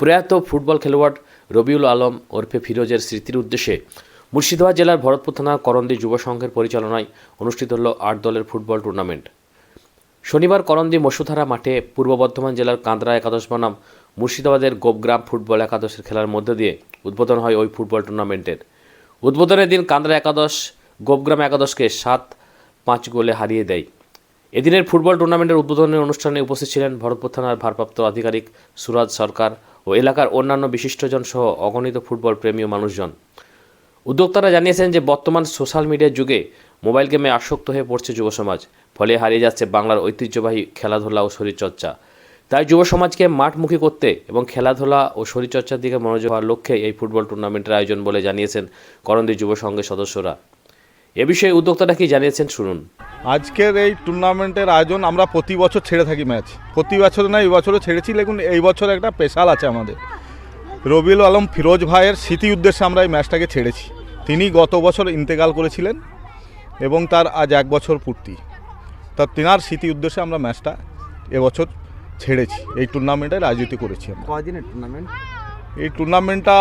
প্রয়াত ফুটবল খেলোয়াড় রবিউল আলম ওরফে ফিরোজের স্মৃতির উদ্দেশ্যে মুর্শিদাবাদ জেলার ভরতপুর থানা করন্দি যুব সংঘের পরিচালনায় অনুষ্ঠিত হল আট দলের ফুটবল টুর্নামেন্ট। শনিবার করন্দি মসুধারা মাঠে পূর্ব বর্ধমান জেলার কান্দ্রা একাদশ বনাম মুর্শিদাবাদের গোপগ্রাম ফুটবল একাদশের খেলার মধ্য দিয়ে উদ্বোধন হয় ওই ফুটবল টুর্নামেন্টের। উদ্বোধনের দিন কান্দ্রা একাদশ গোপগ্রাম একাদশকে সাত পাঁচ গোলে হারিয়ে দেয়। এদিনের ফুটবল টুর্নামেন্টের উদ্বোধনের অনুষ্ঠানে উপস্থিত ছিলেন ভরতপুর থানার ভারপ্রাপ্ত আধিকারিক সুরাজ সরকার ও এলাকার অন্যান্য বিশিষ্টজন সহ অগণিত ফুটবল প্রেমীয় মানুষজন। উদ্যোক্তারা জানিয়েছেন যে বর্তমান সোশ্যাল মিডিয়ার যুগে মোবাইল গেমে আসক্ত হয়ে পড়ছে যুব সমাজ ফলে হারিয়ে যাচ্ছে বাংলার ঐতিহ্যবাহী খেলাধুলা ও শরীরচর্চা। তাই যুব সমাজকে মাঠমুখী করতে এবং খেলাধুলা ও শরীরচর্চার দিকে মনোযোগ হওয়ার লক্ষ্যে এই ফুটবল টুর্নামেন্টের আয়োজন বলে জানিয়েছেন করন্দি যুব সংঘের সদস্যরা। এ বিষয়ে উদ্যোক্তারা কি জানিয়েছেন শুনুন। আজকের এই টুর্নামেন্টের আয়োজন আমরা প্রতি বছর ছেড়ে থাকি ম্যাচ। প্রতি বছর না এই বছরও ছেড়েছি। লেকিন এই বছর একটা স্পেশাল আছে আমাদের। রবিউল আলম ফিরোজ ভাইয়ের স্মৃতি উদ্দেশ্যে আমরা এই ম্যাচটাকে ছেড়েছি। তিনি গত বছর ইন্তেকাল করেছিলেন এবং তার আজ এক বছর পূর্তি। তা তেনার স্মৃতি উদ্দেশ্যে আমরা ম্যাচটা এবছর ছেড়েছি। এই টুর্নামেন্টের আয়োজিত করেছি আমরা। কয়দিনের টুর্নামেন্ট? এই টুর্নামেন্টটা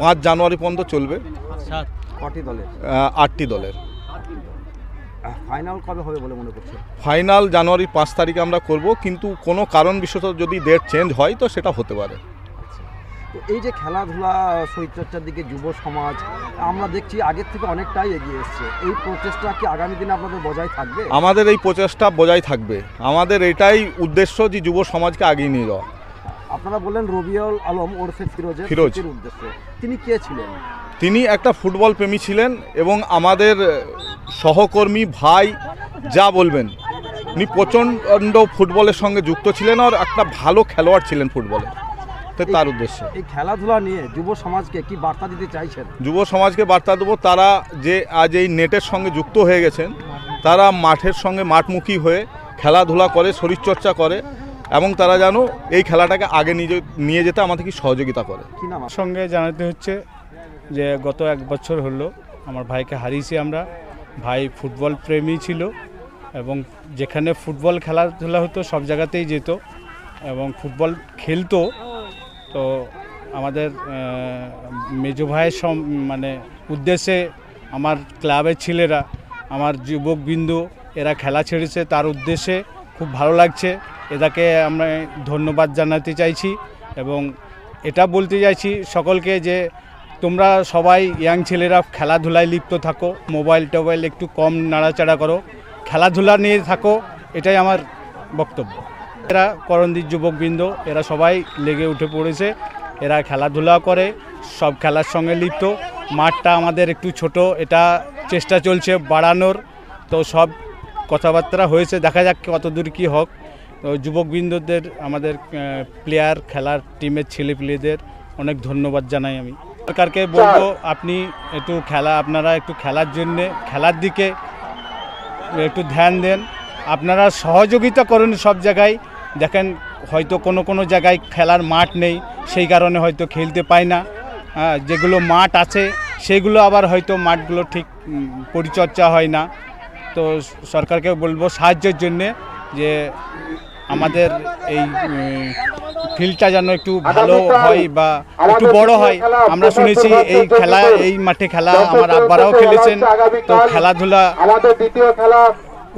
পাঁচ জানুয়ারি পর্যন্ত চলবে। কটি দলের? আটটি দলের। ফাইনাল কবে হবে বলে মনে করছে ফাইনাল জানুয়ারির পাঁচ তারিখে আমরা করব কিন্তু কোনো কারণ বিশেষত যদি ডেট চেঞ্জ হয় তো সেটা হতে পারে। তো এই যে খেলাধুলা শরীরচর্চার দিকে যুব সমাজ আমরা দেখছি আগের থেকে অনেকটাই এগিয়ে এসছে। এই প্রচেষ্টা কি আগামী দিনে আপনাদের বজায় থাকবে? আমাদের এই প্রচেষ্টা বজায় থাকবে। আমাদের এটাই উদ্দেশ্য যে যুব সমাজকে আগিয়ে নিয়ে যাওয়া। আপনারা বললেন রবিউল আলম ওরফে ফিরোজের ফিরোজ। উদ্দেশ্যে। তিনি কে ছিলেন? তিনি একটা ফুটবল প্রেমী ছিলেন এবং আমাদের সহকর্মী ভাই যা বলবেন। উনি প্রচণ্ড ফুটবলের সঙ্গে যুক্ত ছিলেন আর একটা ভালো খেলোয়াড় ছিলেন ফুটবলে। তো তার উদ্দেশ্যে। এই খেলাধুলা নিয়ে যুব সমাজকে কি বার্তা দিতে চাইছেন? যুব সমাজকে বার্তা দেবো তারা যে আজ এই নেটের সঙ্গে যুক্ত হয়ে গেছেন তারা মাঠের সঙ্গে মাঠমুখী হয়ে খেলাধুলা করে শরীরচর্চা করে এবং তারা যেন এই খেলাটাকে আগে নিয়ে নিয়ে যেতে আমাদেরকে সহযোগিতা করে। কি সঙ্গে জানাতে হচ্ছে যে গত এক বছর হলো আমার ভাইকে হারিয়েছি আমরা। ভাই ফুটবল প্রেমী ছিল এবং যেখানে ফুটবল খেলাধুলা হতো, সব জায়গাতেই যেত এবং ফুটবল খেলতো। তো আমাদের মেজো ভাইয়ের সম মানে উদ্দেশ্যে আমার ক্লাবের ছেলেরা, আমার যুবকবিন্দু এরা খেলা ছেড়েছে। তার উদ্দেশ্যে খুব ভালো লাগছে। এটাকে আমরা ধন্যবাদ জানাতে চাইছি এবং এটা বলতে চাইছি সকলকে যে তোমরা সবাই ইয়াং ছেলেরা খেলাধুলায় লিপ্ত থাকো, মোবাইল টোবাইল একটু কম নাড়াচাড়া করো, খেলাধুলা নিয়ে থাকো, এটাই আমার বক্তব্য। এরা করন্দির যুবকবৃন্দ, এরা সবাই লেগে উঠে পড়েছে, এরা খেলাধুলা করে, সব খেলার সঙ্গে লিপ্ত। মাঠটা আমাদের একটু ছোট, এটা চেষ্টা চলছে বাড়ানোর। তো সব কথাবার্তা হয়েছে, দেখা যাক কতদূর কী হোক। তো যুবকবৃন্দদের, আমাদের প্লেয়ার খেলার টিমের ছেলেপিলেদের অনেক ধন্যবাদ জানাই আমি। সরকারকে বলব আপনি একটু খেলা আপনারা একটু খেলার জন্যে খেলার দিকে একটু ধ্যান দেন। আপনারা সহযোগিতা করুন সব জায়গায়। দেখেন হয়তো কোনো কোনো জায়গায় খেলার মাঠ নেই সেই কারণে হয়তো খেলতে পায় না। হ্যাঁ, যেগুলো মাঠ আছে সেগুলো আবার হয়তো মাঠগুলো ঠিক পরিচর্যা হয় না। তো সরকারকে বলব সাহায্যের জন্যে যে আমাদের এই ফিল্ডটা যেন একটু ভালো হয় বা একটু বড় হয় আমরা শুনেছি এই খেলা এই মাঠে খেলা আমার আব্বারাও খেলেছেন। তো খেলাধুলা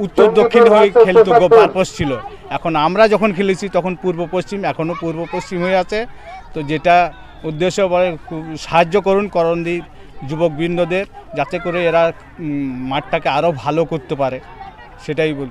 উত্তর দক্ষিণ হয়ে খেলতো পারপস ছিল। এখন আমরা যখন খেলেছি তখন পূর্ব পশ্চিম এখনও পূর্ব পশ্চিম হয়ে আছে। তো যেটা উদ্দেশ্য বলে সাহায্য করুন করণদির যুবকবৃন্দদের যাতে করে এরা মাঠটাকে আরও ভালো করতে পারে সেটাই বল